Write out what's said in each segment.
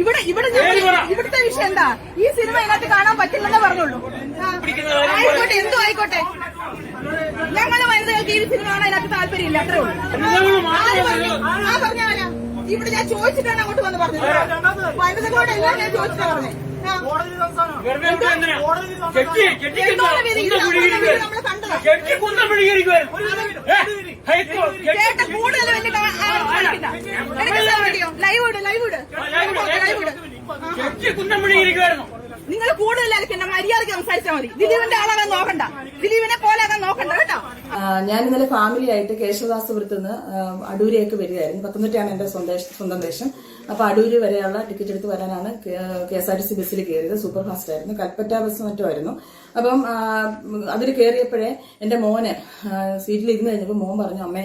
ഇവിടെ ഇവിടെ ഇവിടുത്തെ വിഷയം എന്താ? ഈ സിനിമ ഇതിനകത്ത് കാണാൻ പറ്റില്ലെന്ന് പറഞ്ഞുള്ളൂ. ആയിക്കോട്ടെ എന്തോ ആയിക്കോട്ടെ. ഞങ്ങൾ വനിതകൾക്ക് ഈ സിനിമ കാണാൻ അതിനകത്ത് താല്പര്യമില്ല അത്രേ ഉള്ളൂ? ആ പറഞ്ഞ ആരാ? ഇവിടെ ഞാൻ ചോദിച്ചിട്ടാണ് അങ്ങോട്ട് വന്ന് പറഞ്ഞത്. വനിതകളോട് എല്ലാം ഞാൻ ചോദിച്ചിട്ടാ പറഞ്ഞത്. നമ്മൾ കണ്ടതാ. കെട്ടി കൂടുതൽ വലിയ നിങ്ങൾ അലക്കണ്ട മര്യാദയ്ക്ക് സംസാരിച്ചാൽ മതി. ദിലീപിന്റെ ആളാകാൻ നോക്കണ്ട. ദിലീപിനെ പോലാകാൻ നോക്കണ്ട കേട്ടോ? ഞാൻ ഇന്നലെ ഫാമിലി ആയിട്ട് കേശവദാസപുരത്ത് നിന്ന് അടൂരിയൊക്കെ വരികയായിരുന്നു. പത്തനംതിട്ടയാണ് എന്റെ സ്വന്തം ദേശം അപ്പൊ അടൂര് വരെയുള്ള ടിക്കറ്റ് എടുത്ത് വരാനാണ് K S R T C ബസ്സിൽ കയറിയത്. സൂപ്പർ ഫാസ്റ്റ് ആയിരുന്നു. കൽപ്പറ്റ ബസ് മറ്റുമായിരുന്നു. അപ്പം അതിൽ കയറിയപ്പോഴേ എന്റെ മോന് സീറ്റിൽ ഇരുന്ന് കഴിഞ്ഞപ്പോൾ മോൻ പറഞ്ഞു അമ്മേ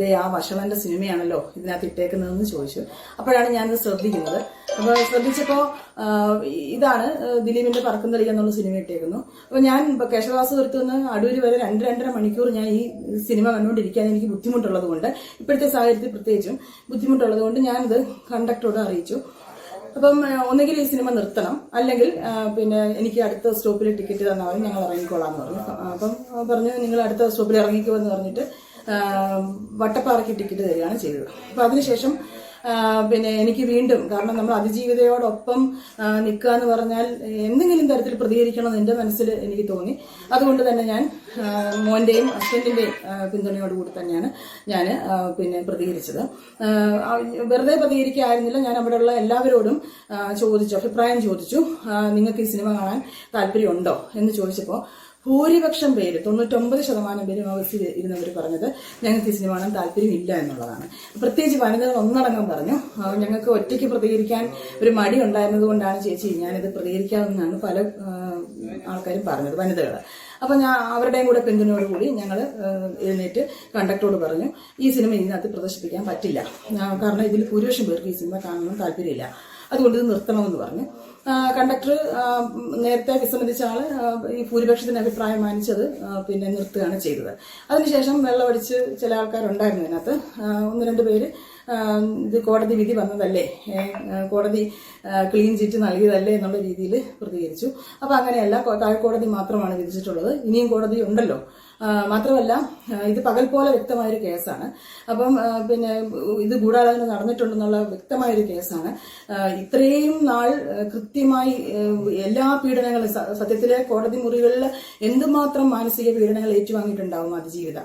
ദേ ആ വഷളന്റെ സിനിമയാണല്ലോ ഇതിനകത്ത് ഇട്ടേക്കുന്നതെന്ന് ചോദിച്ചു. അപ്പോഴാണ് ഞാനിത് ശ്രദ്ധിക്കുന്നത്. അപ്പോൾ ശ്രദ്ധിച്ചപ്പോൾ ഇതാണ് ദിലീപിന്റെ പറക്കുന്ന പറക്കുന്നളി എന്നുള്ള സിനിമ ഇട്ടേക്കുന്നു. അപ്പോൾ ഞാൻ ഇപ്പൊ കേശവദാസപുരത്ത് നിന്ന് അടൂര് വരെ രണ്ട് രണ്ടര മണിക്കൂർ ഞാൻ ഈ സിനിമ കണ്ടുകൊണ്ടിരിക്കാൻ എനിക്ക് ബുദ്ധിമുട്ടുള്ളത് കൊണ്ട് ഇപ്പോഴത്തെ സാഹചര്യത്തിൽ പ്രത്യേകിച്ചും ബുദ്ധിമുട്ടുള്ളത് കൊണ്ട് ഞാനിത് കണ്ടക്ടറോട് അറിയിച്ചു. അപ്പം ഒന്നുകിൽ ഈ സിനിമ നിർത്തണം അല്ലെങ്കിൽ പിന്നെ എനിക്ക് അടുത്ത സ്റ്റോപ്പിൽ ടിക്കറ്റ് തന്നാലും ഞങ്ങൾ ഇറങ്ങിക്കോളാം എന്ന് പറഞ്ഞു. അപ്പം പറഞ്ഞു നിങ്ങൾ അടുത്ത സ്റ്റോപ്പിൽ ഇറങ്ങിക്കോ എന്ന് പറഞ്ഞിട്ട് വട്ടപ്പാറയ്ക്ക് ടിക്കറ്റ് തരികയാണ് ചെയ്തത്. അപ്പം അതിനുശേഷം പിന്നെ എനിക്ക് വീണ്ടും കാരണം നമ്മൾ അതിജീവിതയോടൊപ്പം നിൽക്കുക എന്ന് പറഞ്ഞാൽ എന്തെങ്കിലും തരത്തിൽ പ്രതികരിക്കണം എന്ന് എന്റെ മനസ്സിൽ എനിക്ക് തോന്നി. അതുകൊണ്ട് തന്നെ ഞാൻ മോന്റെയും ഹസ്ബൻഡിന്റെയും പിന്തുണയോടുകൂടി തന്നെയാണ് ഞാൻ പിന്നെ പ്രതികരിച്ചത്. വെറുതെ പ്രതികരിക്കായിരുന്നില്ല. ഞാൻ അവിടെയുള്ള എല്ലാവരോടും ചോദിച്ചു അഭിപ്രായം ചോദിച്ചു. നിങ്ങൾക്ക് ഈ സിനിമ കാണാൻ താല്പര്യമുണ്ടോ എന്ന് ചോദിച്ചപ്പോൾ ഭൂരിപക്ഷം പേര് തൊണ്ണൂറ്റൊമ്പത് ശതമാനം പേരും ഓഫീസിൽ ഇരുന്നവർ പറഞ്ഞത് ഞങ്ങൾക്ക് ഈ സിനിമ കാണാൻ താല്പര്യമില്ല എന്നുള്ളതാണ്. പ്രത്യേകിച്ച് വനിതകൾ ഒന്നടങ്കം പറഞ്ഞു ഞങ്ങൾക്ക് ഒറ്റയ്ക്ക് പ്രതികരിക്കാൻ ഒരു മടി ഉണ്ടായിരുന്നത് കൊണ്ടാണ് ചേച്ചി ഞാനിത് പ്രതികരിക്കാമെന്നാണ് പല ആൾക്കാരും പറഞ്ഞത് വനിതകൾ അപ്പം ഞാൻ അവരുടെയും കൂടെ പിന്തുണയോടുകൂടി ഞങ്ങൾ എഴുന്നേറ്റ് കണ്ടക്ടറോട് പറഞ്ഞു ഈ സിനിമ ഇതിനകത്ത് പ്രദർശിപ്പിക്കാൻ പറ്റില്ല. കാരണം ഇതിൽ ഭൂരിപക്ഷം പേർക്ക് ഈ സിനിമ കാണണമെന്ന് താല്പര്യമില്ല. അതുകൊണ്ട് ഇത് നിർത്തണമെന്ന് പറഞ്ഞ്. കണ്ടക്ടർ നേരത്തെ വിസമ്മതിച്ച ആൾ ഈ ഭൂരിപക്ഷത്തിന്റെ അഭിപ്രായം മാനിച്ചത് പിന്നെ നിർത്തുകയാണ് ചെയ്തത്. അതിനുശേഷം വെള്ളമടിച്ച് ചില ആൾക്കാരുണ്ടായിരുന്നു ഇതിനകത്ത്. ഒന്ന് രണ്ട് പേര് ഇത് കോടതി വിധി വന്നതല്ലേ? കോടതി ക്ലീൻ ചിറ്റ് നൽകിയതല്ലേ എന്നുള്ള രീതിയിൽ പ്രതികരിച്ചു. അപ്പൊ അങ്ങനെയല്ല താഴെ കോടതി മാത്രമാണ് വിധിച്ചിട്ടുള്ളത്. ഇനിയും കോടതി ഉണ്ടല്ലോ. മാത്രമല്ല ഇത് പകൽ പോലെ വ്യക്തമായൊരു കേസാണ്. അപ്പം പിന്നെ ഇത് ഗൂഢാലോചന നടന്നിട്ടുണ്ടെന്നുള്ള വ്യക്തമായൊരു കേസാണ്. ഇത്രയും നാൾ കൃത്യമായി എല്ലാ പീഡനങ്ങളും സത്യത്തിലെ കോടതി മുറികളിൽ എന്തുമാത്രം മാനസിക പീഡനങ്ങൾ ഏറ്റുവാങ്ങിയിട്ടുണ്ടാവും അതിജീവിത?